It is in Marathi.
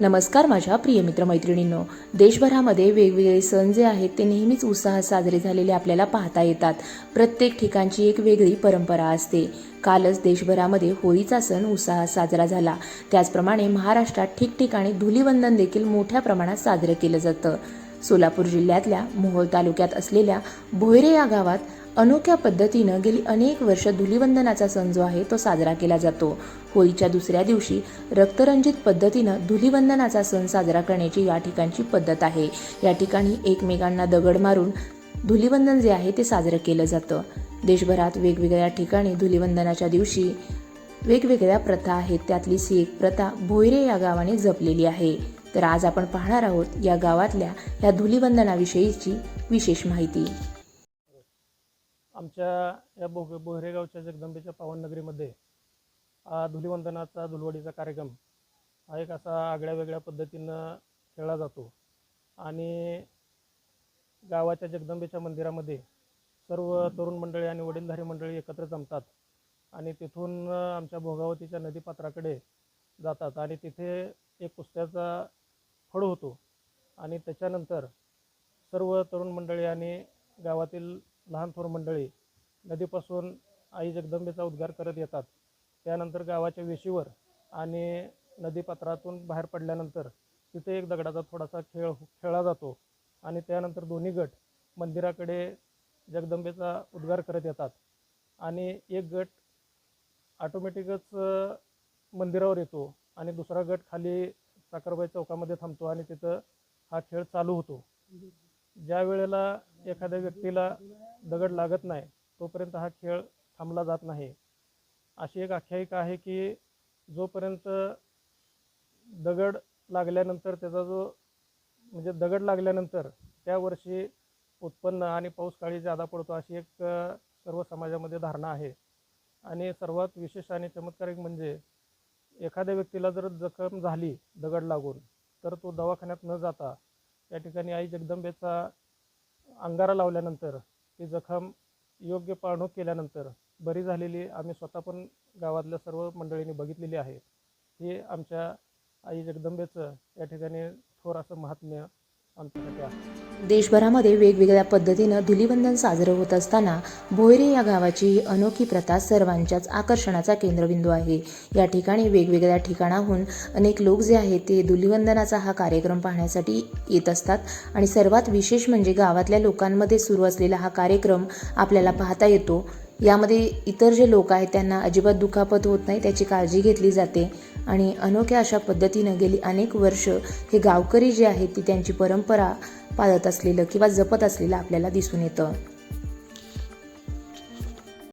नमस्कार माझ्या प्रिय मित्रमैत्रिणींनो. देशभरामध्ये वेगवेगळे सण जे आहेत ते नेहमीच उत्साहात साजरे झालेले आपल्याला पाहता येतात. प्रत्येक ठिकाणची एक वेगळी परंपरा असते. कालच देशभरामध्ये होळीचा सण उत्साहात साजरा झाला. त्याचप्रमाणे महाराष्ट्रात ठिकठिकाणी धुलीवंदन देखील मोठ्या प्रमाणात साजरं केलं जातं. सोलापूर जिल्ह्यातल्या मोहोळ तालुक्यात असलेल्या भोयरे या गावात अनोख्या पद्धतीनं गेली अनेक वर्ष धुलीवंदनाचा सण जो आहे तो साजरा केला जातो. होळीच्या दुसऱ्या दिवशी रक्तरंजित पद्धतीनं धुलीवंदनाचा सण साजरा करण्याची या ठिकाणची पद्धत आहे. या ठिकाणी एकमेकांना दगड मारून धुलीवंदन जे आहे ते साजरं केलं जातं. देशभरात वेगवेगळ्या ठिकाणी धुलीवंदनाच्या दिवशी वेगवेगळ्या प्रथा आहेत. त्यातलीच ही एक प्रथा भोयरे या गावाने जपलेली आहे. तर आज आपण पाहणार आहोत या गावातल्या या धुलीवंदनाविषयीची विशेष माहिती. आमच्या या बोग बोहरेगावच्या जगदंबेच्या पावननगरीमध्ये नगरीमध्ये धुलीवंदनाचा धुलवडीचा कार्यक्रम हा एक असा आगळ्या वेगळ्या पद्धतीनं खेळला जातो. आणि गावाच्या जगदंबेच्या मंदिरामध्ये सर्व तरुण मंडळी आणि वडीलधारी मंडळी एकत्र जमतात आणि तिथून आमच्या भोगावतीच्या नदीपात्राकडे जातात आणि तिथे एक कुस्त्याचा फळ होतो. आणि त्याच्यानंतर सर्व तरुण मंडळी आणि गावातील लहान थोर मंडळी नदीपासून आई जगदंबेचा उद्गार करत येतात. त्यानंतर गावाच्या वेशीवर आणि नदीपात्रातून बाहेर पडल्यानंतर तिथे एक दगडाचा थोडासा खेळ खेळला जातो. आणि त्यानंतर दोन्ही गट मंदिराकडे जगदंबेचा उद्गार करत येतात. आणि एक गट ऑटोमॅटिकच मंदिरावर येतो आणि दुसरा गट खाली साखरबाई चौकामध्ये थांबतो आणि तिथं हा खेळ चालू होतो. ज्या वेळेला एखाद्या व्यक्तीला दगड लागत नाही तोपर्यंत हा खेळ थांबला जात नाही. अशी एक आख्यायिका आहे की जोपर्यंत दगड लागल्यानंतर त्याचा जो म्हणजे दगड लागल्यानंतर त्या वर्षी उत्पन्न आणि पाऊस काळी जादा पडतो अशी एक सर्व समाजामध्ये धारणा आहे. आणि सर्वात विशेष आणि चमत्कारिक म्हणजे एखाद्या व्यक्तीला जर जखम झाली दगड लागून तर तो दवाखान्यात न जाता या ठिकाणी आई जगदंबेचा अंगारा लावल्यानंतर ती जखम योग्य पाळणूक केल्यानंतर बरी झालेली आम्ही स्वतः पण गावातल्या सर्व मंडळींनी बघितलेली आहे. हे आमच्या आई जगदंबेचं या ठिकाणी थोर असं महात्म्य देशभरामध्ये वेगवेगळ्या पद्धतीनं धुलीवंदन साजरं होत असताना भोयरे या गावाची ही अनोखी प्रथा सर्वांच्याच आकर्षणाचा केंद्रबिंदू आहे. या ठिकाणी वेगवेगळ्या ठिकाणाहून अनेक लोक जे आहेत ते धुलीवंदनाचा हा कार्यक्रम पाहण्यासाठी येत असतात आणि सर्वात विशेष म्हणजे गावातल्या लोकांमध्ये सुरू असलेला हा कार्यक्रम आपल्याला पाहता येतो. यामध्ये इतर जे लोक आहेत त्यांना अजिबात दुखापत होत नाही त्याची काळजी घेतली जाते. आणि अनोख्या अशा पद्धतीनं गेली अनेक वर्ष हे गावकरी जे आहेत ती त्यांची परंपरा पाळत असलेलं किंवा जपत असलेलं आपल्याला दिसून येतं.